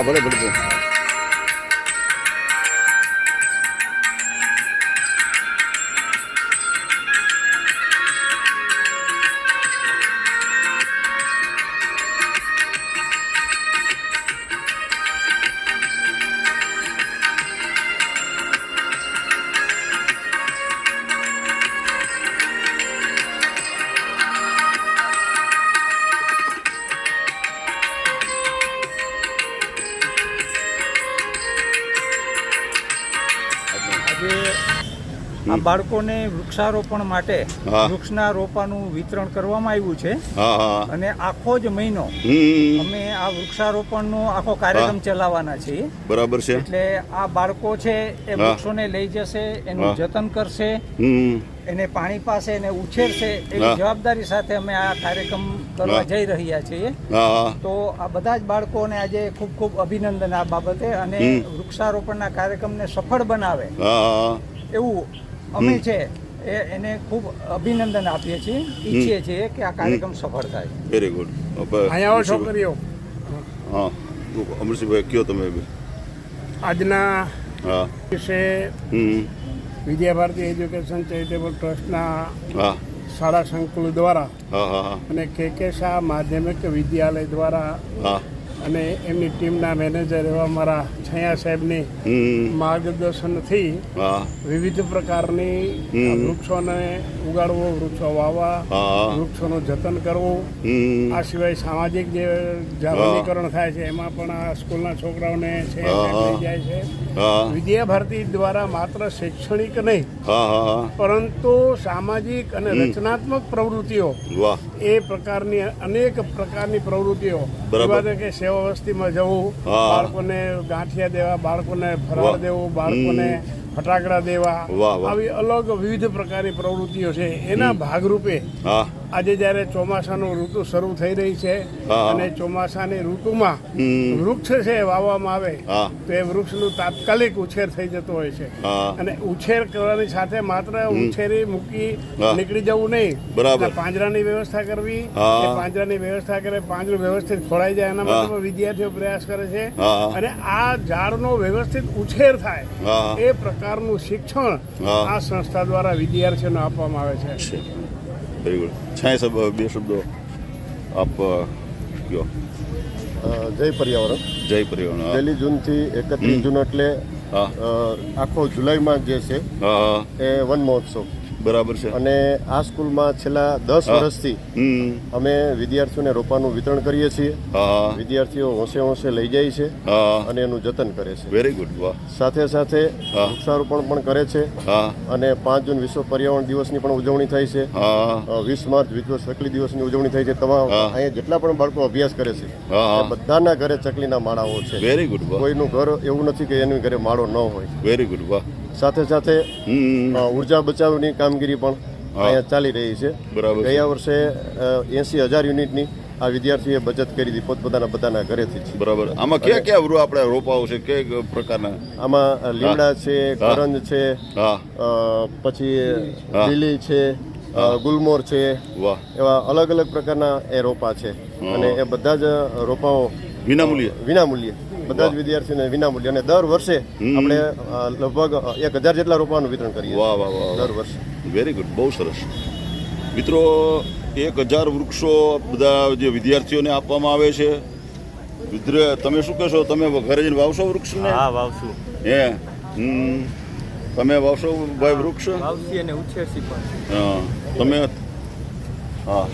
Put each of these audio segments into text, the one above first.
હા ભલે આ બાળકોને વૃક્ષારોપણ માટે વૃક્ષના રોપાનું વિતરણ કરવામાં આવ્યું છે. અને આખો જ મહિનો અમે આ વૃક્ષારોપણનો આખો કાર્યક્રમ ચલાવવાના છીએ. બરાબર છે. એટલે આ બાળકો છે એ વૃક્ષોને લઈ જશે એનું જતન કરશે એને પાણી પાસે એને ઉછેરશે એવી જવાબદારી સાથે અમે આ કાર્યક્રમ કરવા જઈ રહ્યા છીએ. તો આ બધા જ બાળકોને આજે ખૂબ ખૂબ અભિનંદન આ બાબતે અને વૃક્ષારોપણના કાર્યક્રમને સફળ બનાવે. એવું અમે છે એ એને ખૂબ અભિનંદન આપીએ છીએ ઈચ્છીએ છીએ કે આ કાર્યક્રમ સફળ થાય. વેરી ગુડ અહીંયા આવો છોકરીઓ. હા. અમરસિંહભાઈ કયો તમે. આજના વિશે વિદ્યા ભારતી એજ્યુકેશન ચેરિટેબલ ટ્રસ્ટના શાળા સંકુલ દ્વારા હા હા હા. અને કે કે શાહ માધ્યમિક વિદ્યાલય દ્વારા હા. અને એમની ટીમના મેનેજર એવા મારા છયા સાહેબની માર્ગદર્શનથી વિવિધ પ્રકારની વૃક્ષોને ઉગાડવો વૃક્ષો વાવવા વૃક્ષોનું જતન કરવું. આ સિવાય સામાજિક જે જાગૃતિકરણ થાય છે એમાં પણ આ સ્કૂલના છોકરાઓને છે. જાય છે. વિદ્યા ભારતી દ્વારા માત્ર શૈક્ષણિક નહીં પરંતુ સામાજિક અને રચનાત્મક પ્રવૃત્તિઓ એ પ્રકારની અનેક પ્રકારની પ્રવૃત્તિઓ કે સેવા વસ્તીમાં જવું બાળકોને ગાંઠિયા દેવા બાળકોને ફરવા દેવું બાળકોને ફટાકડા દેવા. આવી અલગ વિવિધ પ્રકારની પ્રવૃત્તિઓ છે. એના ભાગરૂપે આજે જ્યારે ચોમાસાનું ઋતુ શરૂ થઈ રહી છે અને ચોમાસાની ઋતુમાં વૃક્ષ છે વાવવામાં આવે તો એ વૃક્ષનું તાત્કાલિક ઉછેર થઈ જતો હોય છે. અને ઉછેર કરવાની સાથે માત્ર ઉછેરી મૂકી નીકળી જવું નહીં. બરાબર. પાંજરાની વ્યવસ્થા કરવી પાંજરાની વ્યવસ્થા કરે પાંજરું વ્યવસ્થિત ખોળાઈ જાય એના માટે વિદ્યાર્થીઓ પ્રયાસ કરે છે. અને આ ઝાડનો વ્યવસ્થિત ઉછેર થાય એ પ્રકારનું શિક્ષણ આ સંસ્થા દ્વારા વિદ્યાર્થીઓને આપવામાં આવે છે. છે. વેરી ગુડ છાય બે શબ્દો આપ કયો? જય પર્યાવરણ. જય પર્યાવરણ પહેલી જૂનથી એકત્રીસ જૂન એટલે આખો જુલાઈમાં જે છે એ વન મહોત્સવ બરાબર છે. અને આ સ્કૂલમાં છેલ્લા દસ. વર્ષથી અમે વિદ્યાર્થીઓને રોપાનું વિતરણ કરીએ છીએ. વિદ્યાર્થીઓ હોંશે હોંશે લઈ જાય છે અને એનું જતન કરે છે. વેરી ગુડ વાહ. સાથે સાથે વૃક્ષારોપણ પણ કરે છે. અને પાંચ જૂન વિશ્વ પર્યાવરણ દિવસની પણ ઉજવણી થાય છે. વીસ માર્ચ વિશ્વ ચકલી દિવસની ઉજવણી થાય છે. તમામ. અહીંયા જેટલા પણ બાળકો અભ્યાસ કરે છે બધાના ઘરે ચકલીના માળાઓ છે. વેરી ગુડ કોઈનું ઘર એવું નથી કે એનું ઘરે માળો ન હોય. વેરી ગુડ વાહ. સાથે સાથે ઊર્જા બચાવની કામગીરી પણ અહીંયા ચાલી રહી છે. ગયા વર્ષે એસી હજાર યુનિટની આ વિદ્યાર્થીએ બચત કરી હતી પોતપોતાના બધાના ઘરેથી જ. બરાબર. આમાં કયા કયા વૃક્ષ આપણે રોપાઓ છે? કે પ્રકારના? આમાં લીમડા છે કરંજ છે પછી લીલી છે ગુલમોર છે. એવા અલગ અલગ પ્રકારના એ રોપા છે. અને એ બધા જ રોપાઓ વિનામૂલ્યે? વિનામૂલ્યે. બધા જ વિદ્યાર્થીઓને વિનામૂલ્ય અને દર વર્ષે. આપણે લગભગ એક હજાર જેટલા રોપાનું વિતરણ કરીએ વાહ વાહ વાહ દર વર્ષે. વેરી ગુડ બહુ સરસ. મિત્રો એક હજાર વૃક્ષો બધા જે વિદ્યાર્થીઓને આપવામાં આવે છે. વિદ્ર- તમે શું કહેશો? તમે ઘરે જઈને વાવશો વૃક્ષને? હા વાવશું. હે? હમ. તમે વાવશો ભાઈ વૃક્ષ? વાવશી અને ઉછેરશી પણ. હા. તમે? હા.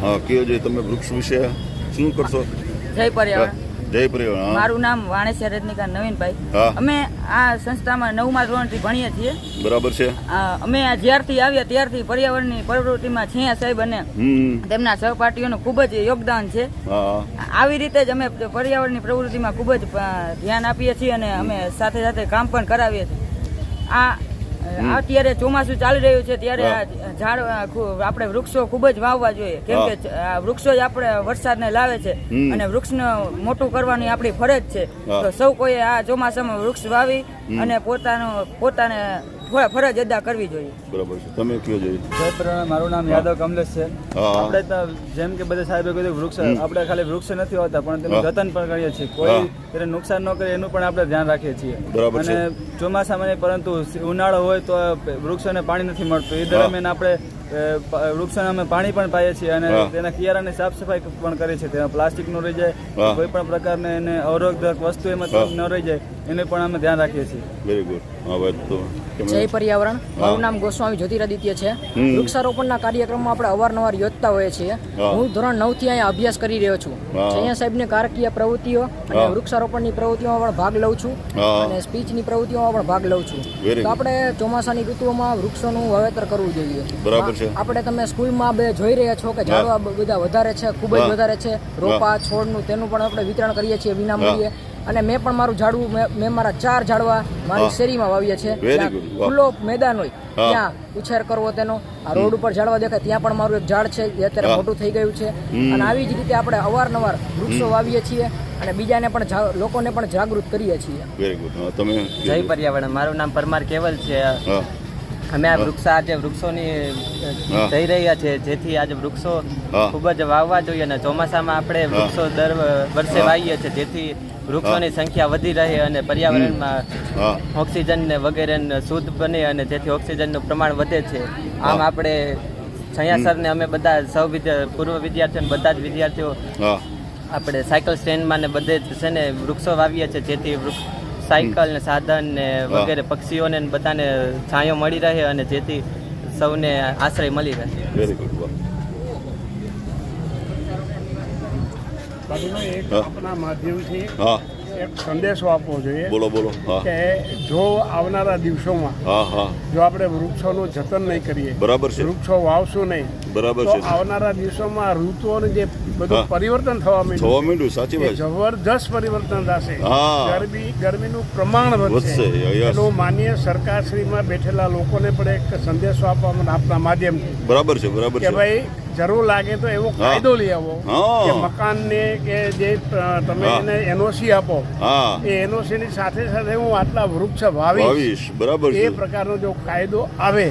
કયો જોઈએ તમે વૃક્ષ વિશે શું કરશો? જય પર્યાવરણ. જય પર્યાવરણ મારું નામ વાણેશ્વર રજનીકાંત નવીનભાઈ. અમે આ સંસ્થામાં નવમા ધોરણથી ભણીએ છીએ. બરાબર છે. અમે આ જ્યારથી આવ્યા ત્યારથી પર્યાવરણની પ્રવૃત્તિમાં છીયા સાહેબ અને તેમના સહપાઠીઓનું ખૂબ જ યોગદાન છે. આવી રીતે જ અમે પર્યાવરણની પ્રવૃત્તિમાં ખૂબ જ ધ્યાન આપીએ છીએ અને અમે સાથે સાથે કામ પણ કરાવીએ છીએ. આ અત્યારે ચોમાસું ચાલી રહ્યું છે ત્યારે આ ઝાડ આપણે વૃક્ષો ખૂબ જ વાવવા જોઈએ. કેમ કે આ વૃક્ષો જ આપણે વરસાદને લાવે છે. અને વૃક્ષને મોટું કરવાની આપણી ફરજ છે. તો સૌ કોઈએ આ ચોમાસામાં વૃક્ષ વાવી અને પોતાનું પોતાને ફરજ અદા કરવી જોઈએ. બરાબર છે. તમે કયો જોઈએ? મારું નામ યાદવ કમલેશ છે. આપણે તો જેમ કે બધા સાહેબે કીધું વૃક્ષ આપણે ખાલી વૃક્ષ નથી હોતા પણ તેનું જતન પણ કરીએ છીએ. કોઈ તેને નુકસાન ન કરે એનું પણ આપણે ધ્યાન રાખીએ છીએ. અને ચોમાસામાં નહીં પરંતુ ઉનાળો હોય તો વૃક્ષોને પાણી નથી મળતું. એ દરમિયાન આપણે વૃક્ષોને અમે પાણી પણ પાઈએ છીએ અને તેના કિયારાની સાફ સફાઈ પણ કરીએ છીએ. તેમાં પ્લાસ્ટિક ન રહી જાય. કોઈ પણ પ્રકારને એને અવરોધક વસ્તુ એમાં. ન રહી જાય એને પણ અમે ધ્યાન રાખીએ છીએ. વેરી ગુડ હા વાત તો જય પર્યાવરણ. મારું નામ ગોસ્વામી જ્યોતિરાદિત્ય છે. વૃક્ષારોપણના કાર્યક્રમમાં આપણે અવારનવાર યોજતા હોઈએ છીએ. હું. ધોરણ નવથી અહીંયા અભ્યાસ કરી રહ્યો છું. અહીંયા સાહેબની કારકીય પ્રવૃત્તિઓ અને વૃક્ષારોપણની પ્રવૃત્તિઓમાં પણ ભાગ લઉં છું અને સ્પીચની પ્રવૃત્તિઓમાં પણ ભાગ લઉં છું. તો આપણે ચોમાસાની ઋતુઓમાં વૃક્ષોનું વાવેતર કરવું જોઈએ. બરાબર છે. આપણે તમે સ્કૂલમાં બે જોઈ રહ્યા છો કે ઝાડવા બધા વધારે છે ખૂબ જ વધારે છે. રોપા છોડનું તેનું પણ આપણે વિતરણ કરીએ છીએ વિના મૂલ્યે અને મેં પણ મારું ઝાડવું મેં- મેં મારા ચાર ઝાડવા મારી શેરીમાં વાવ્યા છે. ખુલ્લો મેદાન હોય ત્યાં ઉછેર કરવો તેનો. આ રોડ ઉપર ઝાડવા દેખાય ત્યાં પણ મારું એક ઝાડ છે જે અત્યારે મોટું થઈ ગયું છે. અને આવી જ રીતે આપણે અવારનવાર વૃક્ષો વાવીએ છીએ અને બીજાને પણ લોકોને પણ જાગૃત કરીએ છીએ. વેરી ગુડ તમે જય પર્યાવરણ. મારું નામ પરમાર કેવલ છે. અમે આ. વૃક્ષ આજે વૃક્ષોની થઈ રહ્યા છે. જેથી આજે વૃક્ષો. ખૂબ જ વાવવા જોઈએ અને ચોમાસામાં આપણે વૃક્ષો દર વર્ષે વાવીએ છીએ. જેથી વૃક્ષોની સંખ્યા વધી રહે અને પર્યાવરણમાં ઓક્સિજન ને વગેરે શુદ્ધ બને અને જેથી ઓક્સિજનનું પ્રમાણ વધે છે. આમ આપણે છૈયા સરને અમે બધા સૌ પૂર્વ વિદ્યાર્થીઓ બધા જ વિદ્યાર્થીઓ આપણે સાયકલ સ્ટેન્ડમાં ને બધે જ છે ને વૃક્ષો વાવીએ છીએ. જેથી વૃક્ષ સાયકલ ને સાધન ને વગેરે પક્ષીઓને બધાને છાંયો મળી રહે અને જેથી સૌને આશ્રય મળી રહે. વેરી ગુડ એક હા. માધ્યમથી એક સંદેશો આપવો જોઈએ બોલો બોલો. કે જો આવનારા દિવસોમાં હા હા. જો આપણે વૃક્ષોનું જતન નહીં કરીએ બરાબર છે. વૃક્ષો વાવશું નહીં બરાબર છે. આવનારા દિવસોમાં ઋતુઓનું જે બધું પરિવર્તન થવા માંડ્યું થવા માંડ્યું સાચી વાત. જબરદસ્ત પરિવર્તન થશે. ગરમી ગરમીનું પ્રમાણ વધશે, એનો. માન્ય સરકારશ્રીમાં બેઠેલા લોકોને પણ એક સંદેશો આપવા આપના માધ્યમથી. બરાબર છે બરાબર છે. ભાઈ જરૂર લાગે તો એવો કાયદો લઈ આવો. મકાન કે મકાનને કે જે તમે એને એનઓસી આપો. એ એનઓસી ની સાથે સાથે હું આટલા વૃક્ષ વાવીશ. બરાબર એ પ્રકારનો જો કાયદો આવે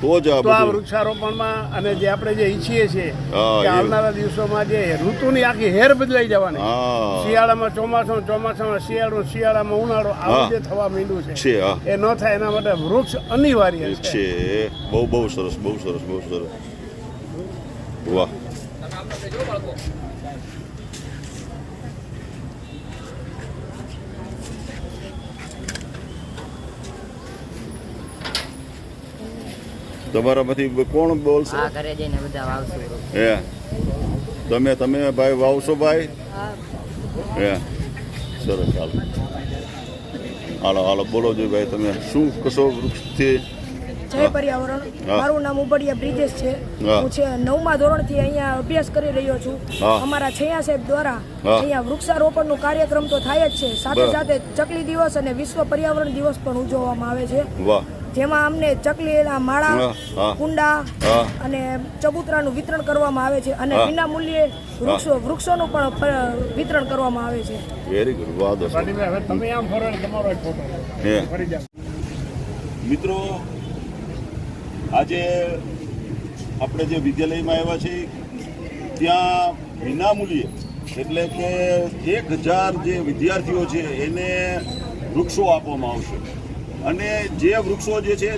તો જ આ વૃક્ષારોપણમાં અને જે આપણે જે ઈચ્છીએ છીએ કે આવનારા દિવસોમાં જે ઋતુની આખી હેર બદલાઈ જવાની. શિયાળામાં ચોમાસું ચોમાસામાં શિયાળો શિયાળામાં ઉનાળો. આવું જે થવા માંડ્યું છે. એ ન થાય એના માટે વૃક્ષ અનિવાર્ય છે. છે. બહુ બહુ સરસ બહુ સરસ બહુ સરસ. વાહ તમારામાંથી કોણ બોલશે? આ ઘરે જઈને બધા વાવશું હે. તમે તમે ભાઈ વાવશો ભાઈ? હે. સરસ હાલો. હાલો હાલો બોલો જો ભાઈ તમે શું કશો વૃક્ષથી જય પર્યાવરણ. મારું નામ ઉબડિયા બ્રિજેશ છે. હું. છે નવમા ધોરણથી અહીંયા અભ્યાસ કરી રહ્યો છું. અમારા છૈયા સાહેબ દ્વારા. અહીંયા વૃક્ષારોપણનું કાર્યક્રમ તો થાય જ છે. સાથે સાથે ચકલી દિવસ અને વિશ્વ પર્યાવરણ દિવસ પણ ઉજવવામાં આવે છે. જેમાં અમને ચકલીના માળા કુંડા અને ચબૂતરાનું વિતરણ કરવામાં આવે છે અને. વિના મૂલ્યે વૃક્ષો વૃક્ષોનું પણ વિતરણ કરવામાં આવે છે. વેરી ગુડ વાહ તમે આમ ફરો તમારો ફોટો મિત્રો આજે આપણે જે વિદ્યાલયમાં આવ્યા છીએ, ત્યાં વિનામૂલ્યે, એટલે કે એક હજાર જે વિદ્યાર્થીઓ છે, એને વૃક્ષો આપવામાં આવશે. અને જે વૃક્ષો જે છે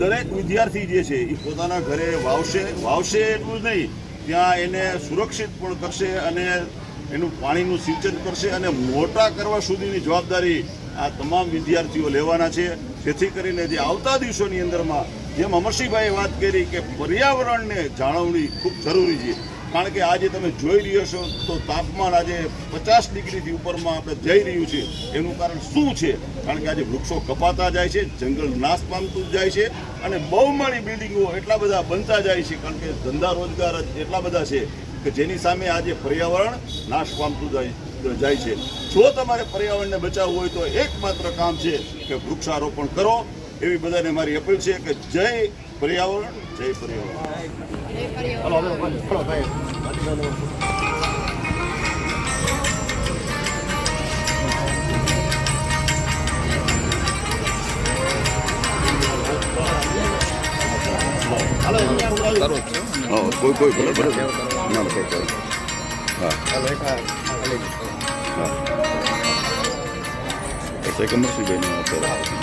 દરેક વિદ્યાર્થી જે છે, એ પોતાના ઘરે વાવશે. વાવશે એટલું જ નહીં, ત્યાં એને સુરક્ષિત પણ કરશે અને એનું પાણીનું સિંચન કરશે અને મોટા કરવા સુધીની જવાબદારી આ તમામ વિદ્યાર્થીઓ લેવાના છે. જેથી કરીને જે આવતા દિવસોની અંદરમાં જેમ અમરસિંહભાઈએ વાત કરી કે પર્યાવરણને જાળવણી ખૂબ જરૂરી છે. કારણ કે આજે તમે જોઈ રહ્યો છો, તો તાપમાન આજે પચાસ ડિગ્રીથી ઉપરમાં આપણે જઈ રહ્યું છે. એનું કારણ શું છે? કારણ કે આજે વૃક્ષો કપાતા જાય છે, જંગલ નાશ પામતું જાય છે અને બહુમાળી બિલ્ડિંગો એટલા બધા બનતા જાય છે, કારણ કે ધંધા રોજગાર એટલા બધા છે કે જેની સામે આજે પર્યાવરણ નાશ પામતું જાય જાય છે. જો તમારે પર્યાવરણને બચાવવું હોય તો એકમાત્ર કામ છે કે વૃક્ષારોપણ કરો એવી બધાને મારી અપીલ છે કે જય પર્યાવરણ જય પર્યાવરણ. હા, કોઈ કોઈ, ભલે ભલે. ના ના, કોઈ કોઈ હા. હા. પછી કમરસીભાઈ અત્યારે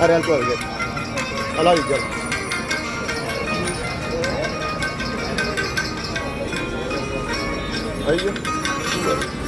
અરે હાલતો આવી જાય હલાવી ચાલો આવી ગયો